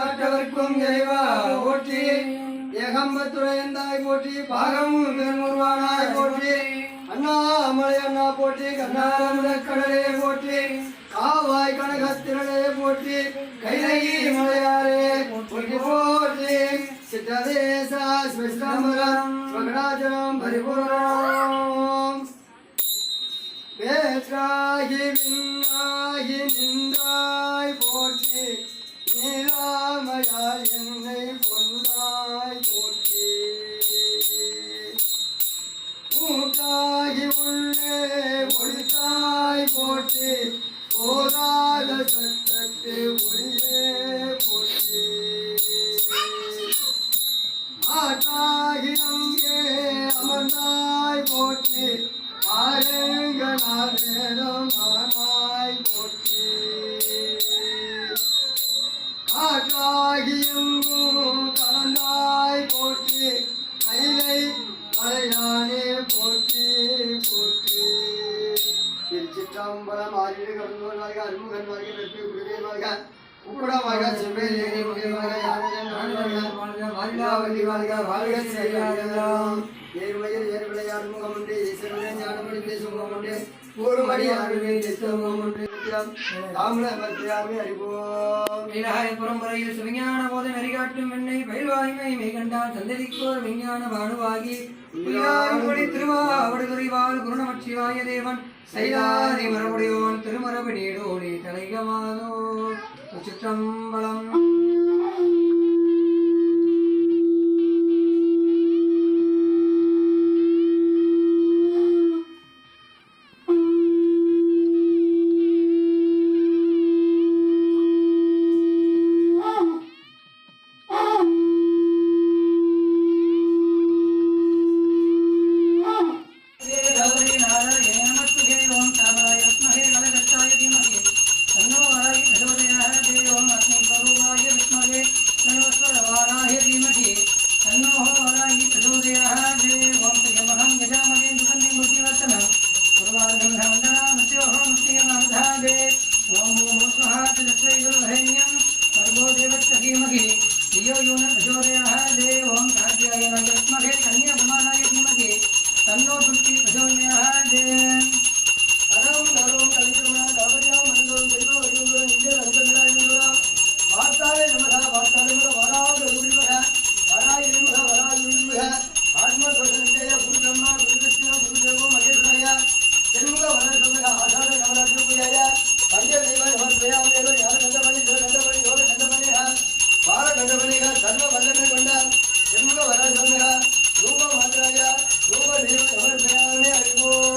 மற்றவர்க்கும் இறைவா போற்றி. ஏகம்பத்துறையந்தாய் போற்றி பாகம் பெருமுருவானாய் போற்றி. அண்ணாமலை அண்ணா போற்றி கண்ணாரந்த கடலே போற்றி. காவாய் கனகத்திரளே போற்றி. கைலகி மலையாரே போற்றி போற்றி. சித்ததேசா ஸ்வஸ்தம்பரம் ஸ்வகடாச்சரம் பரிபூரணம். வேற்றாகி விண்ணாகி நின்றாய் போற்றி. நீலாமையால் என்னை கொண்டாய் போற்றி. ஊட்டாகி உள்ளே ஒழித்தாய் போற்றி. போதாத சட்டத்து ஒளியே போற்றி. மாட்டாகி அங்கே அமர்ந்தாய் போற்றி. ஆரங்கநாதேதம் ஆனாய் போற்றி. கலந்தாய் போற்றி கைலை மலையானே போற்றி போற்றி. திருச்சிற்றம்பலம் ஆறிடு கடந்தோர் வாழ்க வெற்றி குருவே வாழ்க வாழ்க செய்யாதெல்லாம். முகம் உண்டு ஈஸ்வரனே ஞானமணி உண்டு ஒரு மணி ஆறுமே முகம் தாமல அமர்த்தியாமே அறிவோம். விநாயக பரம்பரையில் சுவிஞான போத நெறிகாட்டும் என்னை பயில்வாய்மை மெய்கண்டான் சந்ததிக்கோர் விஞ்ஞான பானுவாகி. உய்யாமொழி திருவாவடுதுறைவாள் குருணமச்சிவாய தேவன் சைதாதி மரபுடையோன் திருமரபு நீடோடி தலைகமாதோ சுற்றம்பலம் यो यो न प्रचोदयाः देवं कात्यायनं यस्महे कन्याकुमाराय कुमगे तन्नो दुष्टि प्रचोदयाः देव கண்டவனிக சர்வ வல்லமை கொண்ட எம்முக வர சோமிகா ரூப மாத்திராயா அறிவோம்.